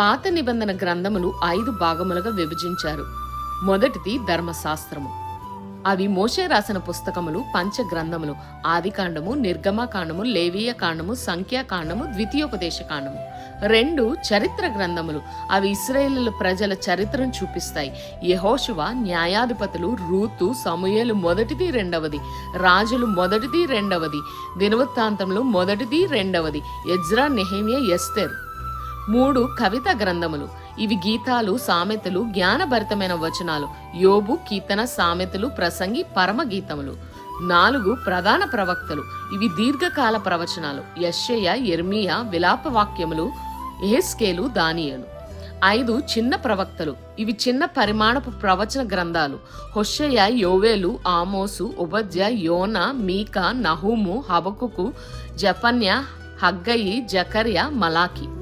పాత నిబంధన గ్రంథములు ఐదు భాగములుగా విభజించారు. మొదటిది ధర్మశాస్త్రము. అవి మోషే రాసిన పుస్తకములు పంచ గ్రంథములు ఆదికాండము నిర్గమకాండము లేవీయ కాండము సంఖ్యాకాండము ద్వితీయోపదేశ కాండము రెండు చరిత్ర గ్రంథములు. అవి ఇస్రాయేలు ప్రజల చరిత్రను చూపిస్తాయి. యహోశువ న్యాయాధిపతులు రూతు సమూయేలు మొదటిది రెండవది. రాజులు మొదటిది రెండవది. దినవృత్తాంతములు మొదటిది రెండవది. Ezra Nehemiah Esther. మూడు కవిత గ్రంథములు. ఇవి గీతాలు సామెతలు జ్ఞానభరితమైన వచనాలు. యోబు కీర్తన సామెతలు ప్రసంగి పరమ గీతములు నాలుగు ప్రధాన ప్రవక్తలు. ఇవి దీర్ఘకాల ప్రవచనాలు. యశ్యయ ఎర్మియా విలాప వాక్యములు ఎహెస్కేలు దానియలు. ఐదు చిన్న ప్రవక్తలు. ఇవి చిన్న పరిమాణపు ప్రవచన గ్రంథాలు. హొషయ యోవేలు ఆమోసు ఉబద్య యోన మీకా నహూము హబకుకు జపన్య హగ్గయి జకర్య మలాకి.